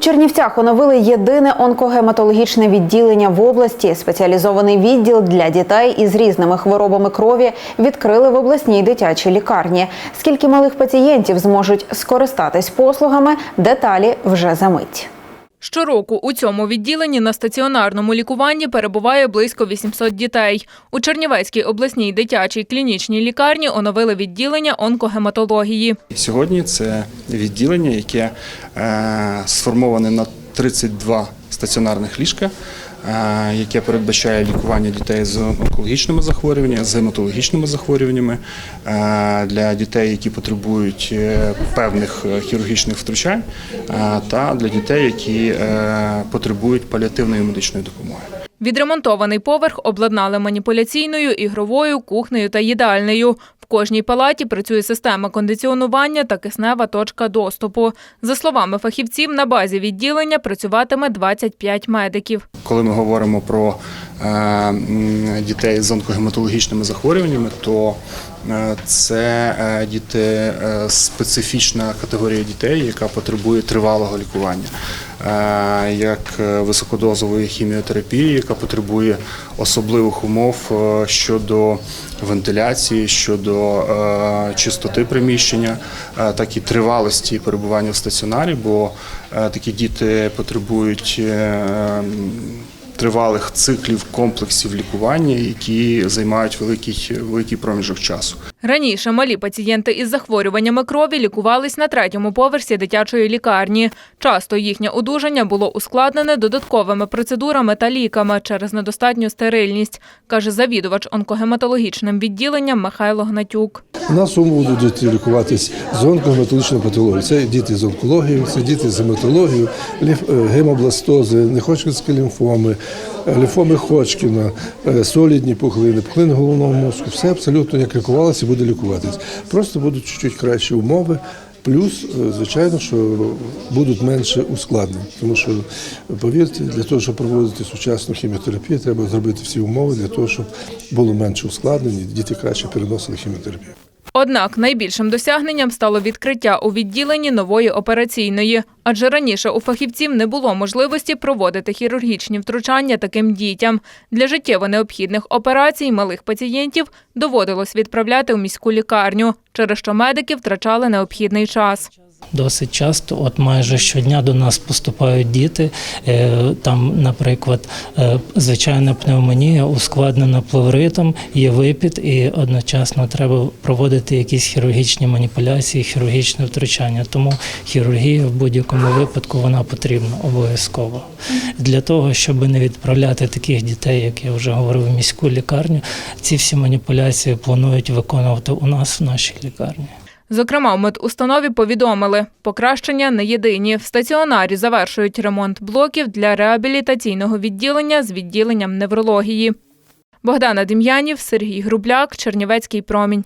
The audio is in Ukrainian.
Чернівцях оновили єдине онкогематологічне відділення в області. Спеціалізований відділ для дітей із різними хворобами крові відкрили в обласній дитячій лікарні. Скільки малих пацієнтів зможуть скористатись послугами? Деталі вже за мить. Щороку у цьому відділенні на стаціонарному лікуванні перебуває близько 800 дітей. У Чернівецькій обласній дитячій клінічній лікарні оновили відділення онкогематології. Сьогодні це відділення, яке е, сформоване на 32 стаціонарних ліжка, е, яке передбачає лікування дітей з онкологічними захворюваннями, з гематологічними захворюваннями е, для дітей, які потребують е, певних хірургічних втручань, та для дітей, які потребують паліативної медичної допомоги. Відремонтований поверх обладнали маніпуляційною, ігровою, кухнею та їдальнею. В кожній палаті працює система кондиціонування та киснева точка доступу. За словами фахівців, на базі відділення працюватиме 25 медиків. Коли ми говоримо про е, дітей з онкогематологічними захворюваннями, то це е, діти е, специфічна категорія дітей, яка потребує тривалого лікування, Е, як е, високодозової хіміотерапії, яка потребує особливих умов е, щодо вентиляції, щодо е, чистоти приміщення, е, так і тривалості перебування в стаціонарі, бо е, такі діти потребують. Тривалих циклів комплексів лікування, які займають великий, великий проміжок часу. Раніше малі пацієнти із захворюваннями крові лікувались на третьому поверсі дитячої лікарні. Часто їхнє одужання було ускладнене додатковими процедурами та ліками через недостатню стерильність, каже завідувач онкогематологічним відділенням Михайло Гнатюк. Нас у будуть лікуватись з онкогематологічною патологією. Це діти з онкологією, це діти з гематологією, е, гемобластози, нехочкінські лімфоми, е, лімфоми Ходжкіна, е, солідні пухлини, пухлини головного мозку. Все абсолютно як лікувалося буде лікуватись. Просто будуть чуть-чуть кращі умови. Плюс, е, звичайно, що будуть менше ускладнень, тому що повірте, для того, щоб проводити сучасну хіміотерапію, треба зробити всі умови для того, щоб було менше ускладнень, і діти краще переносили хіміотерапію. Однак найбільшим досягненням стало відкриття у відділенні нової операційної, адже раніше у фахівців не було можливості проводити хірургічні втручання таким дітям. Для життєво необхідних операцій малих пацієнтів доводилось відправляти у міську лікарню, через що медики втрачали необхідний час. Досить часто, от майже щодня до нас поступають діти. е, Там, наприклад, е, звичайна пневмонія ускладнена плевритом, є випід, і одночасно треба проводити якісь хірургічні маніпуляції, хірургічне втручання. Тому хірургія в будь-якому випадку вона потрібна обов'язково. Для того, щоб не відправляти таких дітей, як я вже говорив, в міську лікарню, ці всі маніпуляції планують виконувати у нас в нашій лікарні. Зокрема, в медустанові повідомили, покращення не єдині. В стаціонарі завершують ремонт блоків для реабілітаційного відділення з відділенням неврології. Богдана Дем'янів, Сергій Грубляк, Чернівецький промінь.